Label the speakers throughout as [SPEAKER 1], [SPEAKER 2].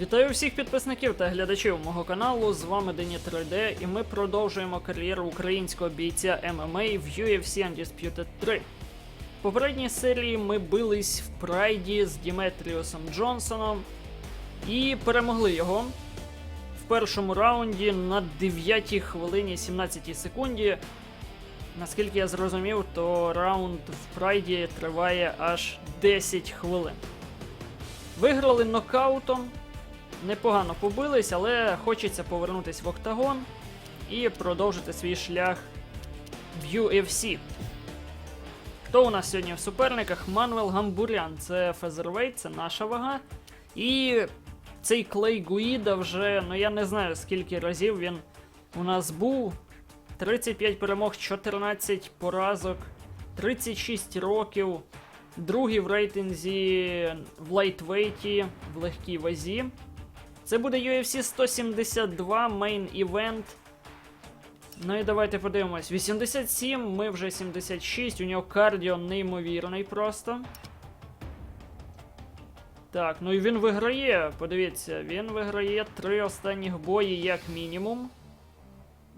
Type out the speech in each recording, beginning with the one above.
[SPEAKER 1] Вітаю всіх підписників та глядачів мого каналу. З вами Дені 3D, і ми продовжуємо кар'єру українського бійця MMA в UFC Undisputed 3. В попередній серії ми бились в прайді з Діметріусом Джонсоном і перемогли його в першому раунді на 9 хвилині 17 секунді. Наскільки я зрозумів, то раунд в прайді триває аж 10 хвилин. Виграли нокаутом. Непогано побились, але хочеться повернутися в октагон і продовжити свій шлях в UFC. Хто у нас сьогодні в суперниках? Мануел Гамбурян, це фезервейт, це наша вага. І цей Клей Гуїда вже, ну я не знаю скільки разів він у нас був. 35 перемог, 14 поразок, 36 років. Другий в рейтинзі в лайтвейті, в легкій вазі. Це буде UFC 172 мейн івент. Ну і давайте подивимось. 87, ми вже 76, у нього кардіо неймовірний просто. Так, ну і він виграє. Подивіться, він виграє три останніх бої як мінімум.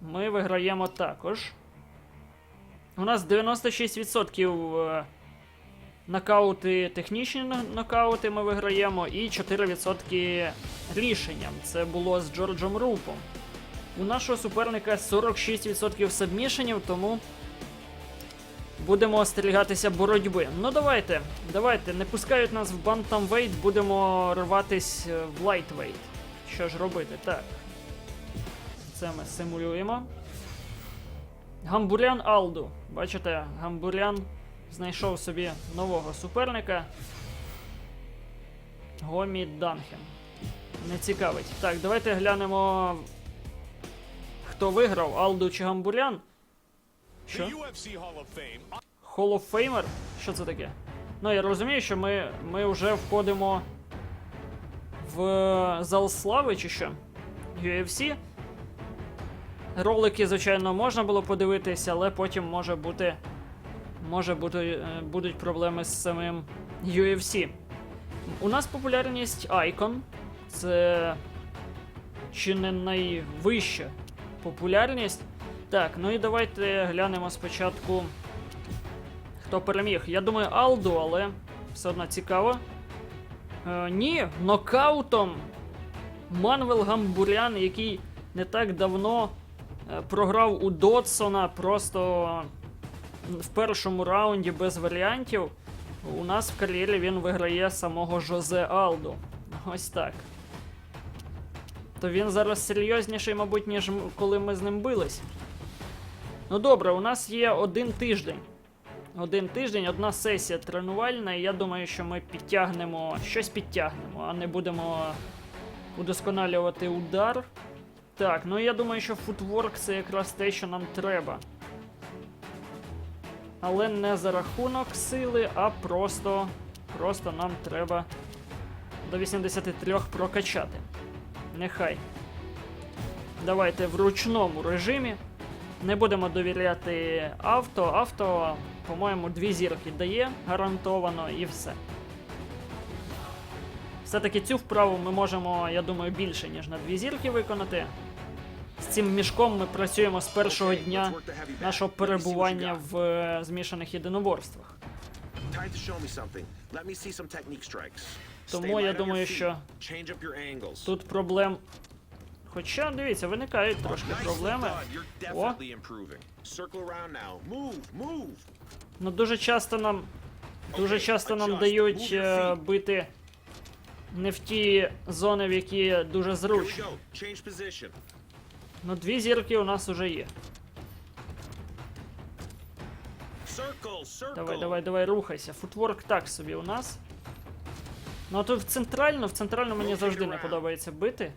[SPEAKER 1] Ми виграємо також. У нас 96% е, нокаути, технічні нокаути ми виграємо, і 4% рішенням. Це було з Джорджем Рупом. У нашого суперника 46% сабмішенів, тому будемо остерігатися боротьби. Ну давайте, давайте, не пускають нас в бантамвейт, будемо рватись е, в лайтвейт. Що ж робити? Так. Це ми симулюємо. Гамбурян Алду. Бачите, Гамбурян знайшов собі нового суперника. Гомі Данхен. Не цікавить. Так, давайте глянемо. Хто виграв, Алду чи Гамбурян? Що?
[SPEAKER 2] Hall of
[SPEAKER 1] Famer? Що це таке? Ну, я розумію, що ми, ми вже входимо в зал слави чи що? UFC. Ролики, звичайно, можна було подивитися, але потім може бути. Може бути, е, будуть проблеми з самим UFC. У нас популярність Icon. Це чи не найвища популярність. Так, ну і давайте глянемо спочатку. Хто переміг? Я думаю, Алду, але все одно цікаво. Е, ні, нокаутом Манвел Гамбурян, який не так давно е, програв у Дотсона просто в першому раунді без варіантів. У нас в кар'єрі він виграє самого Жозе Алду. Ось так. То він зараз серйозніший, мабуть, ніж коли ми з ним бились. Ну добре, у нас є один тиждень. Один тиждень, одна сесія тренувальна, і я думаю, що ми підтягнемо, щось підтягнемо, а не будемо удосконалювати удар. Так, ну я думаю, що футворк це якраз те, що нам треба. Але не за рахунок сили, а просто, просто нам треба до 83 прокачати. Нехай. Давайте в ручному режимі. Не будемо довіряти авто. Авто, по-моєму, дві зірки дає гарантовано і все. Все-таки цю вправу ми можемо, я думаю, більше, ніж на дві зірки виконати. Цим мішком ми працюємо з першого дня нашого перебування в е, змішаних єдиноборствах. Тому я думаю, що. Тут проблем. Хоча, дивіться, виникають трошки проблеми. О, ну дуже часто нам. Дуже часто нам дають е, бити не в ті зони, в які дуже зручно. Ну, дві зірки у нас уже є.
[SPEAKER 2] Circle, circle.
[SPEAKER 1] Давай, давай, давай, рухайся. Футворк так собі у нас. Ну а тут в центральну, в центральну мені завжди не подобається бити.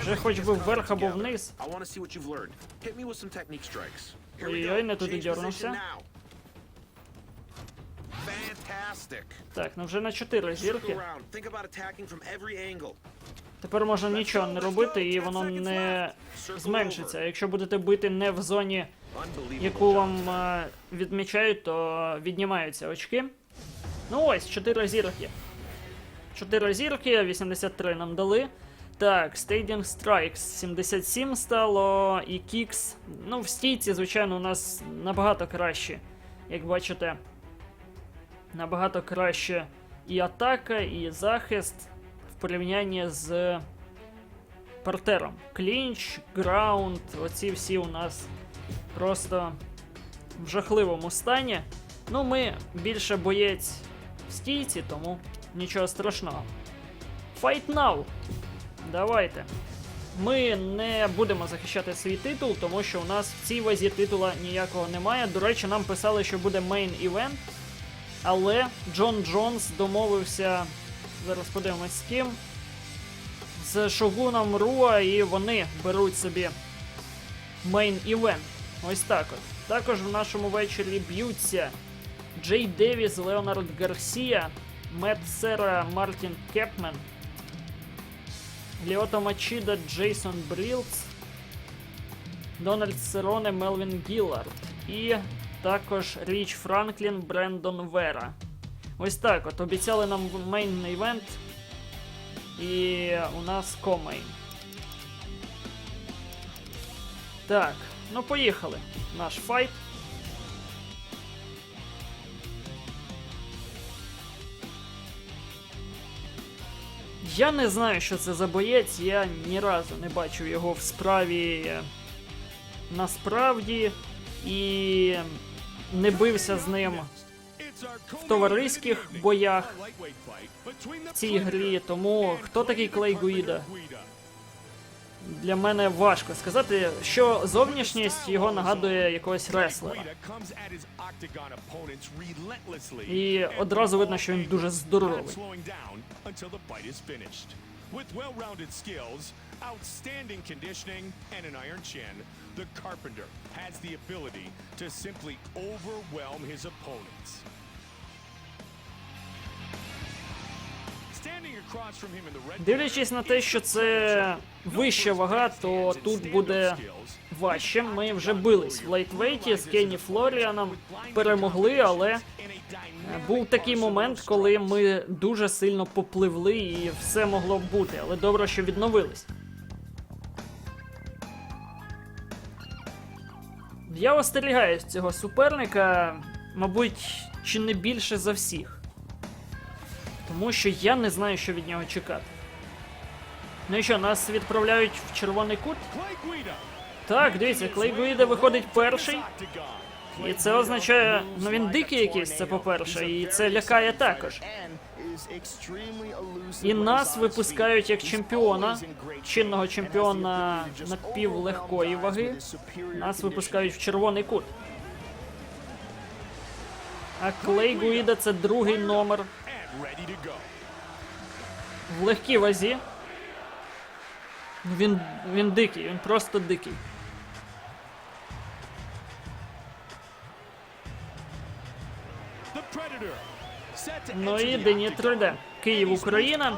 [SPEAKER 1] Вже хоч би вверх або вниз. Ой-ой, не туди дернувся. Так, ну вже на 4 зірки. Тепер можна нічого не робити і воно не зменшиться. Якщо будете бити не в зоні, яку вам е, відмічають, то віднімаються очки. Ну ось, 4 зірки. 4 зірки, 83 нам дали. Так, Stadium Strikes 77 стало, і Kicks. Ну, в стійці, звичайно, у нас набагато краще. Як бачите, набагато краще і атака, і захист порівнянні з партером. Клінч, граунд, оці всі у нас просто в жахливому стані. Ну, ми більше боєць в стійці, тому нічого страшного. Fight now! Давайте. Ми не будемо захищати свій титул, тому що у нас в цій вазі титула ніякого немає. До речі, нам писали, що буде мейн івент. Але Джон Джонс домовився. Зараз подивимось з ким. З Шогуном Руа, і вони беруть собі мейн івент. Ось так от. Також в нашому вечорі б'ються Джей Девіс, Леонард Гарсія, Мет Сера, Мартін Кепмен, Ліото Мачіда, Джейсон Брілц, Дональд Сероне, Мелвін Гіллард і також Річ Франклін, Брендон Вера. Ось так от. Обіцяли нам мейн івент. І у нас комейн. Так, ну поїхали. Наш файт. Я не знаю, що це за боєць, я ні разу не бачив його в справі насправді і не бився з ним
[SPEAKER 3] в товариських боях
[SPEAKER 1] в цій грі. Тому хто такий Клей Гуїда? Для мене важко сказати, що зовнішність його нагадує якогось реслера. І одразу видно, що він дуже здоровий.
[SPEAKER 3] With well-rounded skills, outstanding conditioning, and an iron chin, the Carpenter has the ability to simply overwhelm his opponents.
[SPEAKER 1] Дивлячись на те, що це вища вага, то тут буде важче. Ми вже бились в лейтвейті з Кенні Флоріаном, перемогли, але був такий момент, коли ми дуже сильно попливли і все могло б бути, але добре, що відновились. Я остерігаюсь цього суперника, мабуть, чи не більше за всіх. Тому що я не знаю, що від нього чекати. Ну і що, нас відправляють в червоний кут? Так, дивіться, Клей Гуїда виходить перший. І це означає, ну він дикий якийсь, це по-перше, і це лякає також. І нас випускають як чемпіона, чинного чемпіона напівлегкої ваги. Нас випускають в червоний кут. А Клей Гуїда це другий номер В легкій вазі. Ну, Він, він дикий, він просто дикий. Ну і
[SPEAKER 3] octagon.
[SPEAKER 1] 3D. Київ, Україна.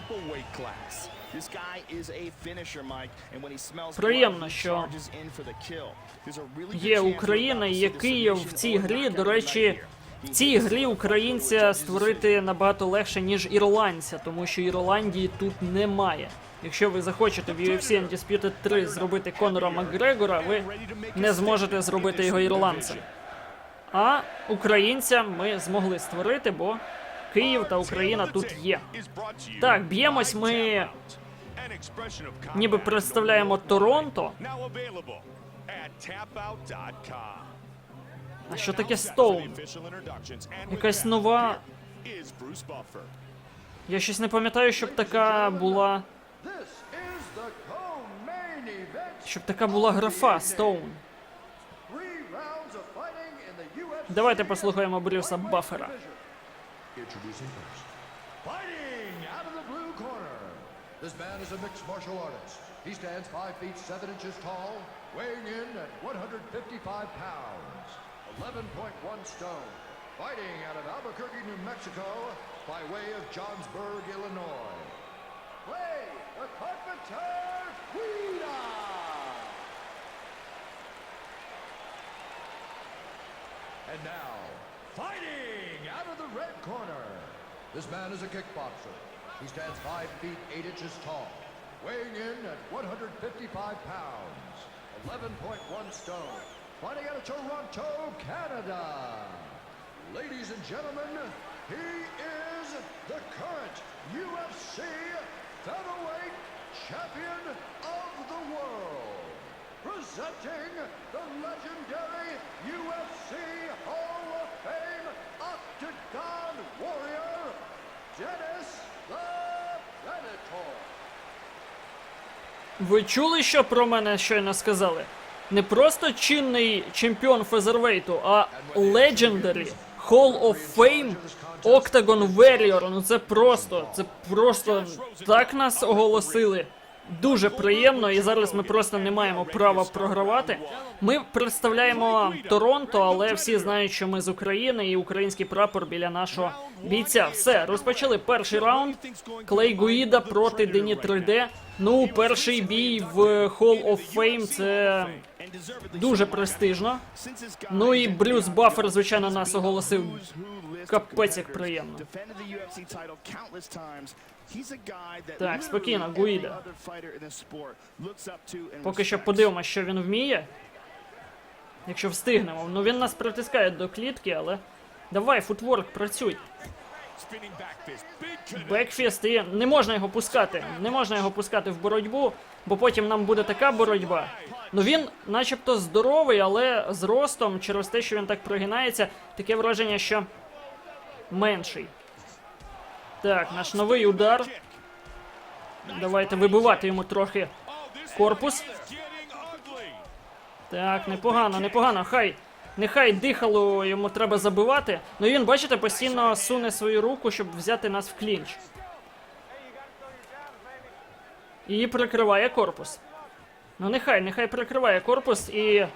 [SPEAKER 1] Приємно, що Є Україна,
[SPEAKER 4] to
[SPEAKER 1] є Київ в цій грі. До речі. В цій грі українця створити набагато легше, ніж ірландця, тому що Ірландії тут немає. Якщо ви захочете в UFC Undisputed 3 зробити Конора Макгрегора, ви не зможете зробити його ірландцем. А українця ми змогли створити, бо Київ та Україна тут є. Так, б'ємось ми ніби представляємо Торонто. А що таке Стоун? Якась нова. Я щось не пам'ятаю, щоб така була. Щоб така була графа Стоун. Давайте послухаємо Брюса Баффера.
[SPEAKER 5] This man is a mixed martial artist. He stands 5 feet 7 inches tall, weighing in at 155 pounds, 11.1 stone. Fighting out of Albuquerque, New Mexico, by way of Johnsburg, Illinois. Play the Carpenter Guida! And now, fighting out of the red corner. This man is a kickboxer. He stands 5 feet 8 inches tall, weighing in at 155 pounds, 11.1 stone, fighting out of Toronto, Canada. Ladies and gentlemen, he is the current UFC featherweight champion of the world. Presenting the legendary UFC Hall of Fame Octagon Warrior, Dennis the Predator.
[SPEAKER 1] Ви чули, що про мене щойно сказали? Не просто чинний чемпіон фезервейту, а Legendary Hall of Fame Octagon Warrior. Ну це просто, це просто так нас оголосили. Дуже приємно, і зараз ми просто не маємо права програвати. Ми представляємо Торонто, але всі знають, що ми з України і український прапор біля нашого бійця. Все, розпочали перший раунд. Клей Гуїда проти Дені 3D. Ну, перший бій в Hall of Fame це дуже престижно. Ну і Брюс Баффер, звичайно, нас оголосив. Капець, як приємно.
[SPEAKER 4] Так, спокійно, Гуїда.
[SPEAKER 1] Поки що подивимося, що він вміє. Якщо встигнемо. Ну він нас притискає до клітки, але. Давай, футворк, працюй. Бекфіст і не можна його пускати. Не можна його пускати в боротьбу, бо потім нам буде така боротьба. Ну він, начебто, здоровий, але з ростом, через те, що він так прогинається, таке враження, що менший. Так, наш новий удар. Давайте вибивати йому трохи корпус. Так, непогано, непогано. Хай. Нехай дихало йому треба забивати. Ну він, бачите, постійно суне свою руку, щоб взяти нас в клінч. І прикриває корпус. Ну нехай, нехай прикриває корпус, і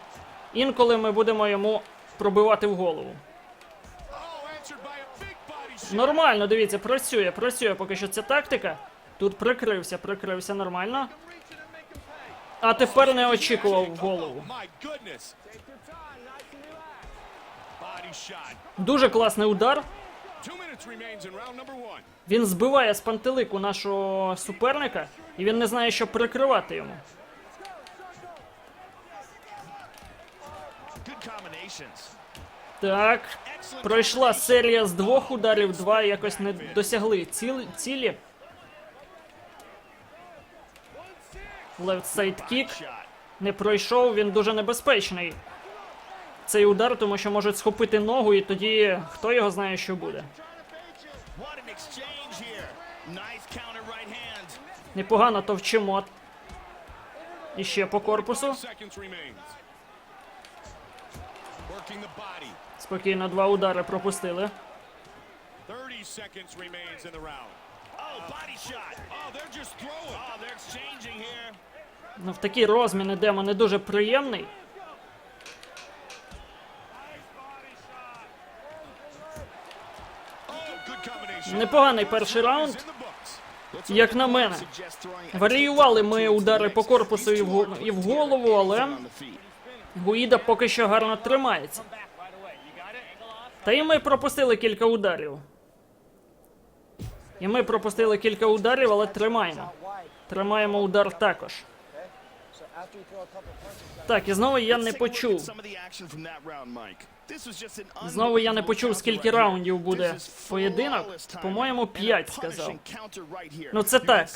[SPEAKER 1] інколи ми будемо йому пробивати в голову. Нормально, дивіться, працює, працює поки що ця тактика. Тут прикрився, прикрився нормально. А тепер не очікував в голову. Дуже класний удар. Він збиває з пантелику нашого суперника, і він не знає, що прикривати йому. Так, пройшла серія з двох ударів, два якось не досягли ціл- цілі. Left side. Не пройшов, він дуже небезпечний. Цей удар, тому що можуть схопити ногу, і тоді хто його знає, що буде. Непогано товчимо. І ще по корпусу.
[SPEAKER 3] Oh, they're exchanging here.
[SPEAKER 1] Ну, в такі розміни демо не дуже приємний.
[SPEAKER 3] Oh.
[SPEAKER 1] Непоганий перший раунд. Як на мене, варіювали ми удари по корпусу і в, і в голову, але Гуїда поки що гарно тримається. Та і ми пропустили кілька ударів. І ми пропустили кілька ударів, але тримаємо. Тримаємо удар також. Так, і знову я не почув.
[SPEAKER 4] Знову я не почув, скільки раундів буде
[SPEAKER 1] поєдинок. По-моєму, п'ять сказав. Ну, це так.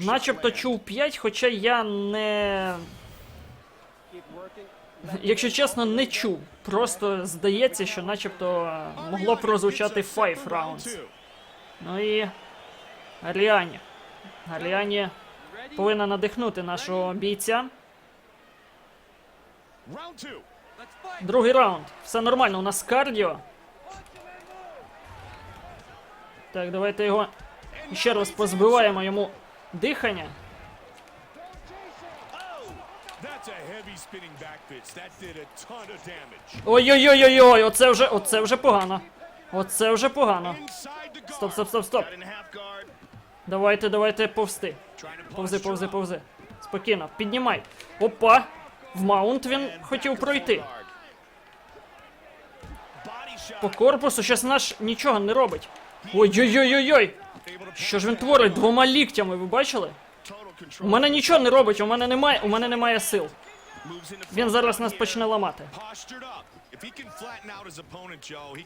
[SPEAKER 1] Начебто чув 5, хоча я не. Якщо чесно, не чув. Просто здається, що начебто могло прозвучати 5 rounds. Ну і. Аріані. Аріані повинна надихнути нашого бійця. Другий раунд. Все нормально, у нас кардіо. Так, давайте його ще раз позбиваємо йому дихання.
[SPEAKER 3] That's a heavy spinning back fist. That did a ton of damage.
[SPEAKER 1] Ой-ой-ой-ой, оце вже, оце вже погано. Оце вже погано. Стоп, стоп, стоп, стоп. Давайте, давайте повсти. Повзи, повзи, повзи. Спокійно, піднімай. Опа! В маунт він хотів пройти. По корпусу щось наш нічого не робить. Ой-ой-ой-ой-ой! Що ж він творить двома ліктями, ви бачили? У мене нічого не робить, у мене немає, у мене немає сил. Він зараз нас почне ламати.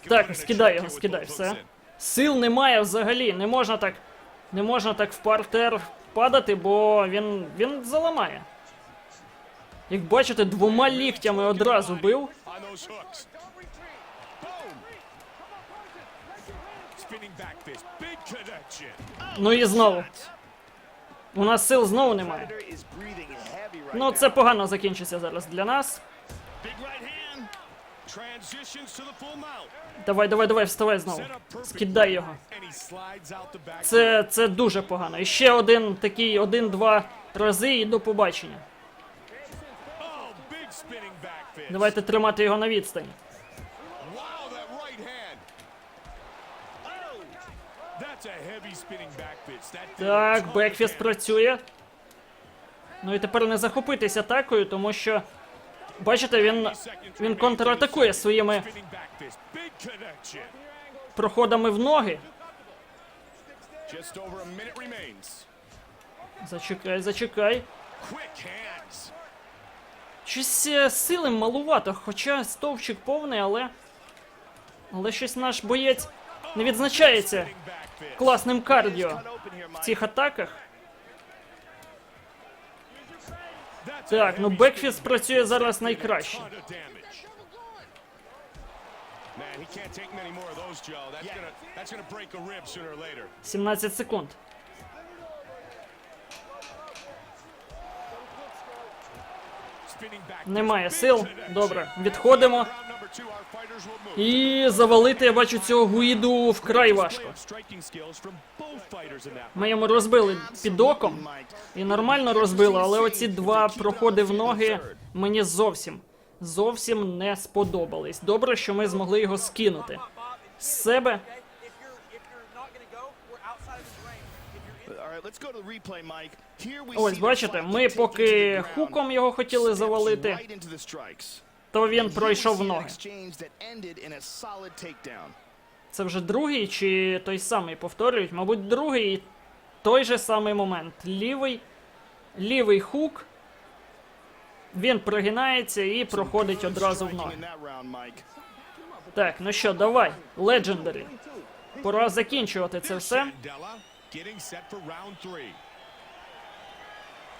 [SPEAKER 1] Так, скидай його, скидай, все. Сил немає взагалі, не можна так. Не можна так в партер падати, бо він. він заламає. Як бачите, двома ліктями одразу бив. Ну і знову. У нас сил знову немає. Ну, це погано закінчиться зараз для нас. Давай, давай, давай, вставай знову. Скидай його. Це, це дуже погано. І ще один такий, один-два рази і до побачення. Давайте тримати його на відстані. Так, бекфіст працює. Ну і тепер не захопитись атакою, тому що. Бачите, він, він контратакує своїми проходами в ноги. Зачекай, зачекай. Щось е, сили малувато, хоча стовпчик повний, але. Але щось наш боєць не відзначається. Класним кардіо в цих атаках. Так, ну бекфіст працює зараз найкраще. 17 секунд. Немає сил. Добре, відходимо. І завалити, я бачу, цього гуїду вкрай важко. Ми йому розбили під оком. І нормально розбили, але оці два проходи в ноги мені зовсім, зовсім не сподобались. Добре, що ми змогли його скинути. З себе Ось бачите, ми поки хуком його хотіли завалити, то він пройшов ноги. Це вже другий чи той самий повторюють? Мабуть, другий той же самий момент. Лівий, лівий хук. Він прогинається і проходить одразу в ноги.
[SPEAKER 6] round.
[SPEAKER 1] Так, ну що, давай, Legendary. Пора закінчувати це все.
[SPEAKER 3] Round.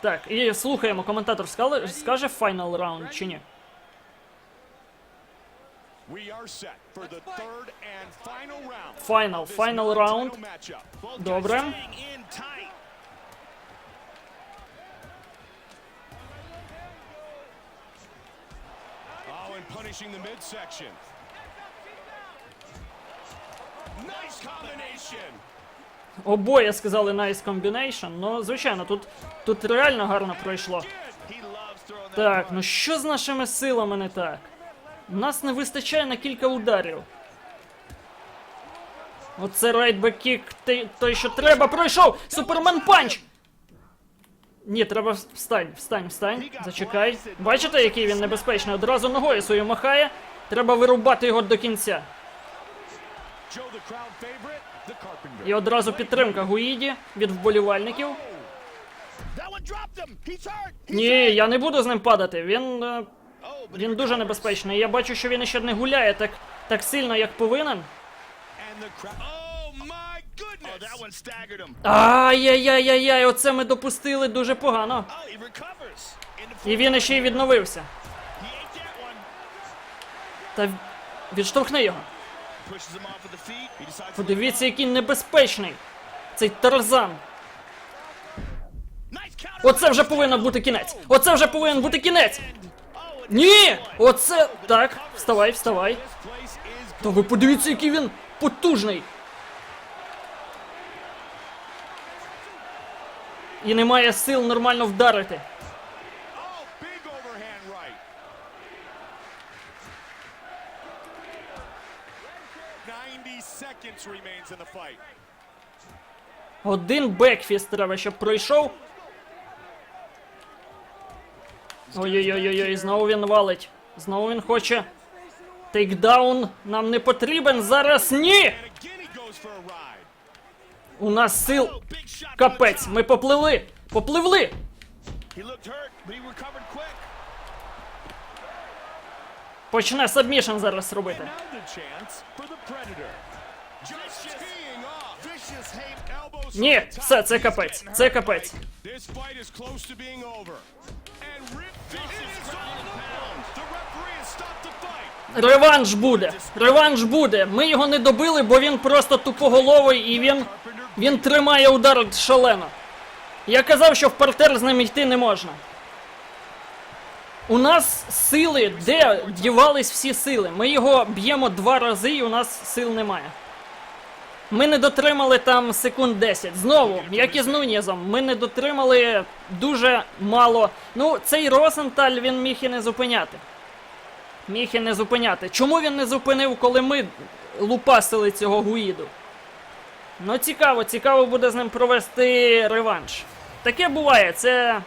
[SPEAKER 1] Так, і слухаємо, коментатор скаже, скаже final раунд чи ні?
[SPEAKER 3] We are set for the third and final round.
[SPEAKER 1] Final,
[SPEAKER 3] of this
[SPEAKER 1] final
[SPEAKER 3] non-title
[SPEAKER 1] round.
[SPEAKER 3] Matchup. Both guys
[SPEAKER 1] Добре.
[SPEAKER 3] staying in tight. Oh, and punishing the midsection. Nice combination.
[SPEAKER 1] Обоє сказали nice combination, ну, звичайно, тут, тут реально гарно пройшло. Так, ну що з нашими силами не так? Нас не вистачає на кілька ударів. Оце райтбек-кік, той, що треба, пройшов! Супермен панч! Ні, треба встань, встань, встань, зачекай. Бачите, який він небезпечний? Одразу ногою свою махає. Треба вирубати його до кінця. І одразу підтримка Гуїді від вболівальників. Ні, я не буду з ним падати. Він. Він дуже небезпечний. Я бачу, що він ще не гуляє так, так сильно, як повинен.
[SPEAKER 3] Oh!
[SPEAKER 6] Oh, that one staggered him.
[SPEAKER 1] Ай-яй-яй-яй, оце ми допустили дуже погано. І він ще й відновився. Та відштовхни його. Подивіться, який небезпечний. Цей Тарзан. Оце вже повинен бути кінець. Оце вже повинен бути кінець. Ні! Оце. Так, вставай, вставай. Та ви подивіться, який він потужний. І немає сил нормально вдарити. Один бекфіст треба, щоб пройшов. Ой-ой-ой, знову він валить. Знову він хоче Тейкдаун нам не потрібен зараз. Ні! У нас сил
[SPEAKER 6] Oh,
[SPEAKER 1] капець. Ми попливли. Попливли. Почне сабмішн зараз робити. Ні, все, це капець. Це капець. Реванш буде. Реванш буде. Ми його не добили, бо він просто тупоголовий і він. Він тримає удар шалено. Я казав, що в партер з ним йти не можна. У нас сили, де дівались всі сили? Ми його б'ємо два рази і у нас сил немає. Ми не дотримали там секунд 10. Знову, як і з Нунєзом, ми не дотримали дуже мало. Ну, цей Росенталь він міг і не зупиняти. Міг і не зупиняти. Чому він не зупинив, коли ми лупасили цього Гуїду? Ну, цікаво, цікаво буде з ним провести реванш. Таке буває, це.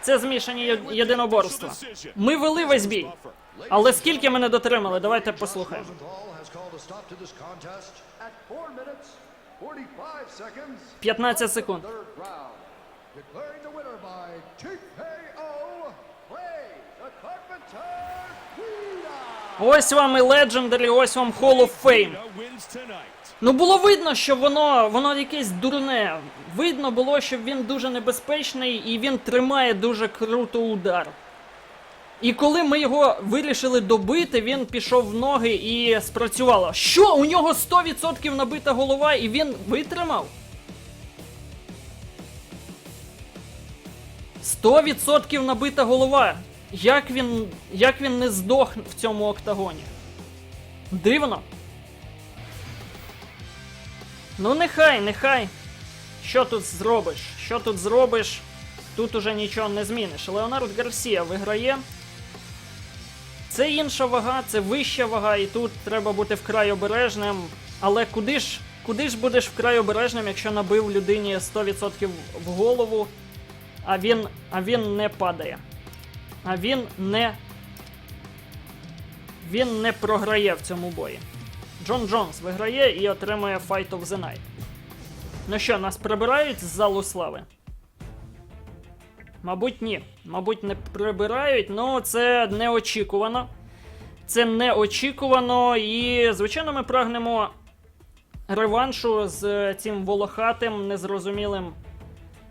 [SPEAKER 1] Це змішані єдиноборства. Ми вели весь бій. Але скільки ми не дотримали, давайте послухаємо.
[SPEAKER 5] Stop to this contest at 4 minutes, 45 seconds.
[SPEAKER 1] 15 секунд.
[SPEAKER 5] Declaring the winner by TKO, Clay the Carpenter.
[SPEAKER 1] Ось вам і Legendary, ось вам Hall of Fame. Ну було видно, що воно, воно якесь дурне. Видно було, що він дуже небезпечний і він тримає дуже круто удар. І коли ми його вирішили добити, він пішов в ноги і спрацювало. Що? У нього 100% набита голова і він витримав? 100% набита голова. Як він, як він не здох в цьому октагоні? Дивно. Ну нехай, нехай. Що тут зробиш? Що тут зробиш? Тут уже нічого не зміниш. Леонард Гарсія виграє. Це інша вага, це вища вага, і тут треба бути вкрай обережним. Але куди ж, куди ж будеш вкрай обережним, якщо набив людині 100% в голову, а він, а він не падає. А він не. Він не програє в цьому бої. Джон Джонс виграє і отримує Fight of the Night. Ну що, нас прибирають з залу слави? Мабуть, ні. Мабуть, не прибирають, ну це неочікувано. Це неочікувано, і, звичайно, ми прагнемо реваншу з цим волохатим, незрозумілим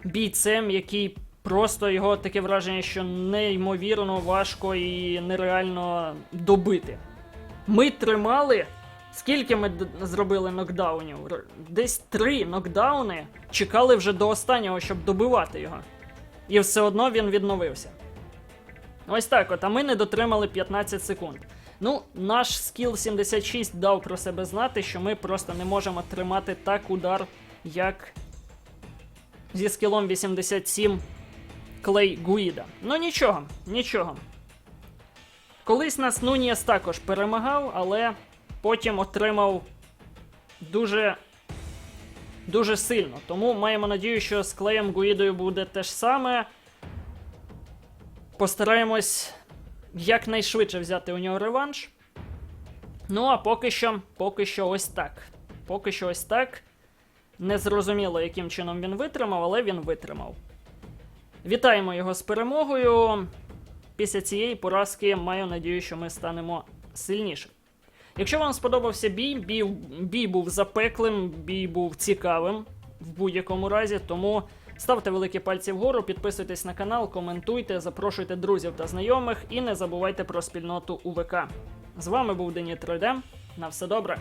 [SPEAKER 1] бійцем, який просто його таке враження, що неймовірно важко і нереально добити. Ми тримали. Скільки ми зробили нокдаунів? Десь три нокдауни чекали вже до останнього, щоб добивати його. І все одно він відновився. Ось так от, а ми не дотримали 15 секунд. Ну, наш скіл 76 дав про себе знати, що ми просто не можемо тримати так удар, як зі скілом 87 Клей Гуїда. Ну нічого, нічого. Колись нас Нунієс також перемагав, але потім отримав дуже. Дуже сильно. Тому маємо надію, що з Клеєм Гуїдою буде те ж саме. Постараємось якнайшвидше взяти у нього реванш. Ну, а поки що, поки що ось так. Поки що ось так. Незрозуміло, яким чином він витримав, але він витримав. Вітаємо його з перемогою. Після цієї поразки маю надію, що ми станемо сильніше. Якщо вам сподобався бій, бій, бій був запеклим, бій був цікавим в будь-якому разі, тому ставте великі пальці вгору, підписуйтесь на канал, коментуйте, запрошуйте друзів та знайомих і не забувайте про спільноту УВК. З вами був Дені 3D. На все добре.